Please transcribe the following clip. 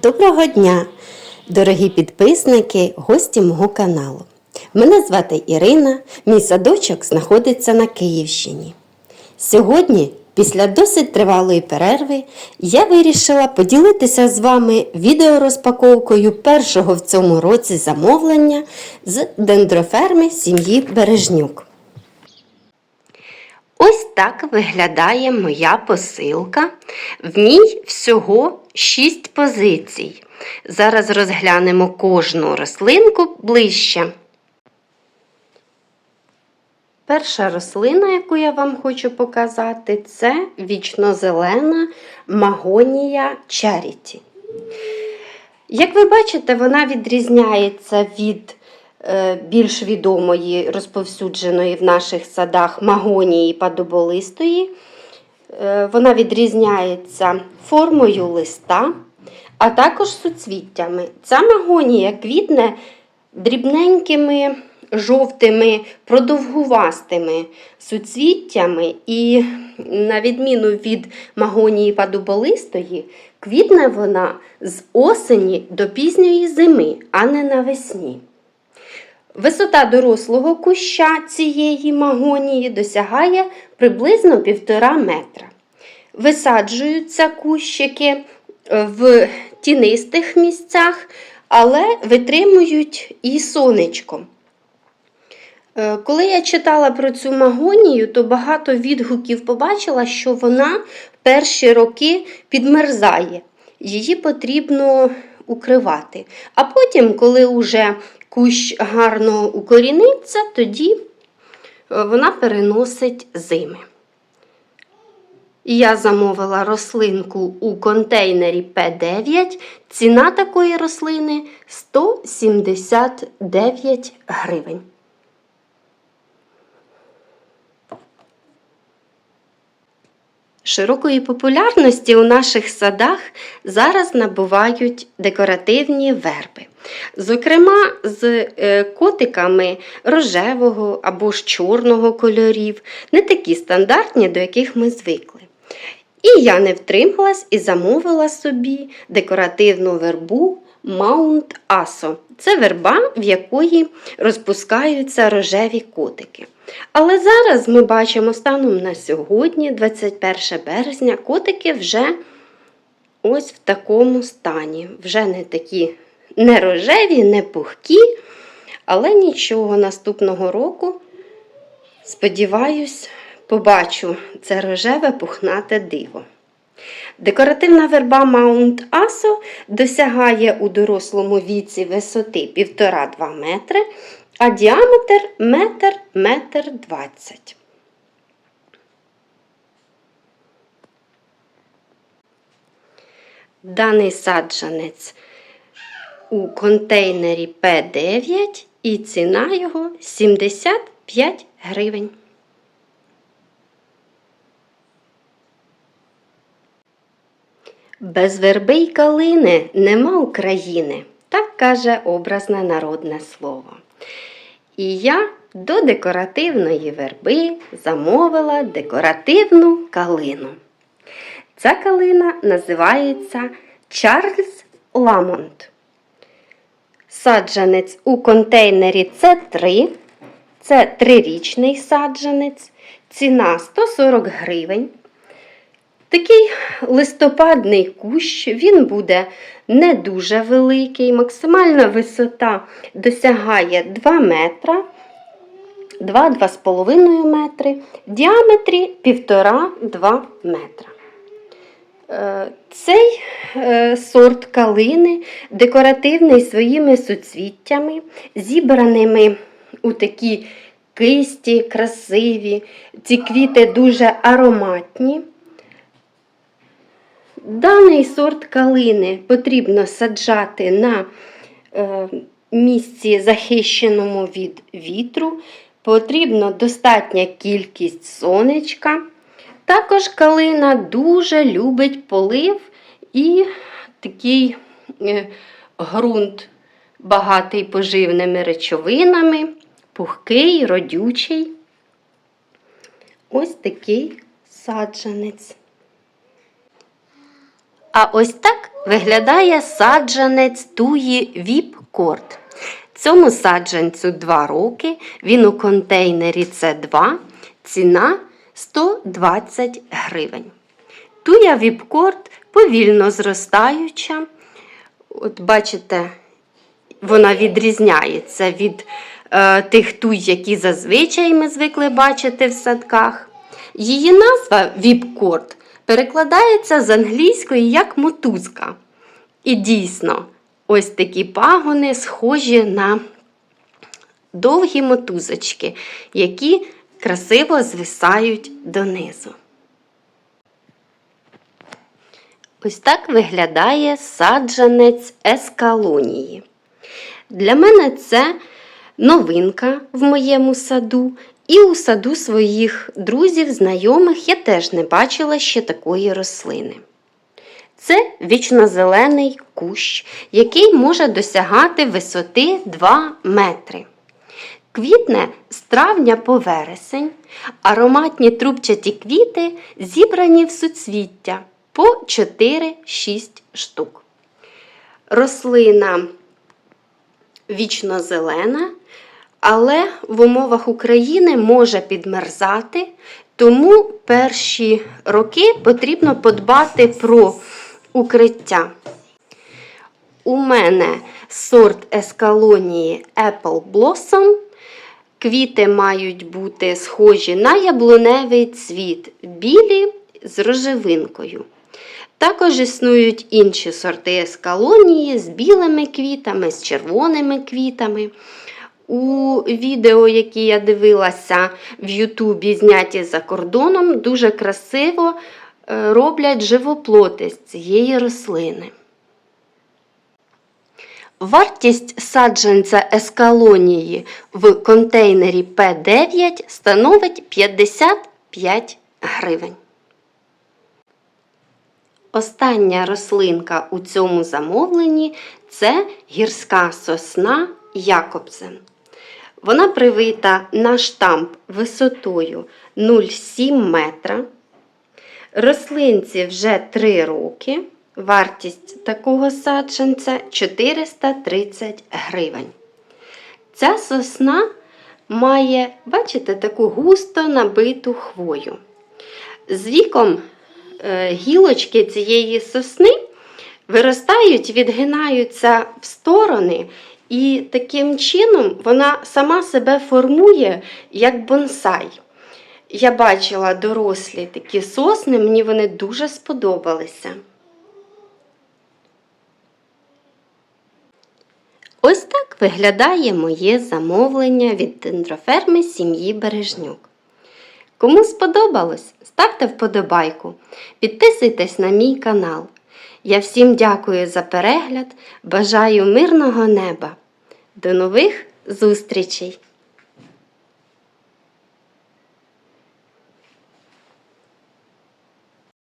Доброго дня, дорогі підписники, гості мого каналу. Мене звати Ірина, мій садочок знаходиться на Київщині. Сьогодні, після досить тривалої перерви, я вирішила поділитися з вами відеорозпаковкою першого в цьому році замовлення з дендроферми сім'ї Бережнюк. Ось так виглядає моя посилка. В ній всього 6 позицій. Зараз розглянемо кожну рослинку ближче. Перша рослина, яку я вам хочу показати, це вічнозелена магонія Charity. Як ви бачите, вона відрізняється від е, більш відомої, розповсюдженої в наших садах магонії падоболистої. Е, Вона відрізняється формою листа, а також суцвіттями. Ця магонія квітне дрібненькими жовтими, продовгувастими суцвіттями, і, на відміну від магонії падоболистої, квітне вона з осені до пізньої зими, а не навесні. Висота дорослого куща цієї магонії досягає приблизно 1,5 метра. Висаджуються кущики в тінистих місцях, але витримують і сонечко. Е, Коли я читала про цю магонію, то багато відгуків побачила, що вона перші роки підмерзає. Її потрібно укривати. А потім, коли вже кущ гарно укоріниться, тоді е, вона переносить зими. Я замовила рослинку у контейнері П9. Ціна такої рослини 179 гривень. Широкої популярності у наших садах зараз набувають декоративні верби. Зокрема, з е, котиками рожевого або ж чорного кольорів, не такі стандартні, до яких ми звикли. І я не втрималась і замовила собі декоративну вербу Маунт Асо. Це верба, в якої розпускаються рожеві котики. Але зараз ми бачимо станом на сьогодні, 21 березня, котики вже ось в такому стані. Вже не такі не рожеві, не пухкі, але нічого наступного року, сподіваюсь, побачу це рожеве пухнате диво. Декоративна верба Маунт Асо досягає у дорослому віці висоти 1,5-2 метри, а діаметр метр метр 20. Даний саджанець у контейнері П9 і ціна його 75 гривень. Без верби й калини нема України, так каже образне народне слово. І я до декоративної верби замовила декоративну калину. Ця калина називається Чарльз Ламонт. Саджанець у контейнері С3. Це трирічний саджанець. Ціна 140 гривень. Такий листопадний кущ, він буде не дуже великий, максимальна висота досягає 2 метра, 2-2,5 метри, в діаметрі 1,5-2 метра. Е, Цей е, сорт калини декоративний своїми суцвіттями, зібраними у такі кисті, красиві. Ці квіти дуже ароматні. Даний сорт калини потрібно саджати на е, місці, захищеному від вітру. Потрібна достатня кількість сонечка. Також калина дуже любить полив і такий е, ґрунт, багатий поживними речовинами, пухкий, родючий. Ось такий саджанець. А ось так виглядає саджанець туї Віпкорд. Цьому саджанцю 2 роки, він у контейнері С2, ціна 120 гривень. Туя Віпкорд повільно зростаюча. От бачите, вона відрізняється від е, тих туй, які зазвичай ми звикли бачити в садках. Її назва Віпкорд перекладається з англійської як мотузка. І дійсно, ось такі пагони схожі на довгі мотузочки, які красиво звисають донизу. Ось так виглядає саджанець ескалонії. Для мене це новинка в моєму саду, і у саду своїх друзів, знайомих я теж не бачила ще такої рослини. Це вічнозелений кущ, який може досягати висоти 2 метри. Квітне з травня по вересень, ароматні трубчаті квіти зібрані в суцвіття по 4-6 штук. Рослина вічнозелена, але в умовах України може підмерзати, тому перші роки потрібно подбати про укриття. У мене сорт ескалонії Apple Blossom. Квіти мають бути схожі на яблуневий цвіт, білі з рожевинкою. Також існують інші сорти ескалонії з білими квітами, з червоними квітами. У відео, які я дивилася в Ютубі, зняті за кордоном, дуже красиво е, роблять живоплоти з цієї рослини. Вартість саджанця ескалонії в контейнері П9 становить 55 гривень. Остання рослинка у цьому замовленні це гірська сосна Якобсен. Вона привита на штамп висотою 0,7 метра. Рослинці вже 3 роки. Вартість такого саджанця 430 гривень. Ця сосна має, бачите, таку густо набиту хвою. З віком е, гілочки цієї сосни виростають, відгинаються в сторони, і таким чином вона сама себе формує як бонсай. Я бачила дорослі такі сосни, мені вони дуже сподобалися. Ось так виглядає моє замовлення від дендроферми сім'ї Бережнюк. Кому сподобалось, ставте вподобайку, підписуйтесь на мій канал. Я всім дякую за перегляд, бажаю мирного неба. До нових зустрічей!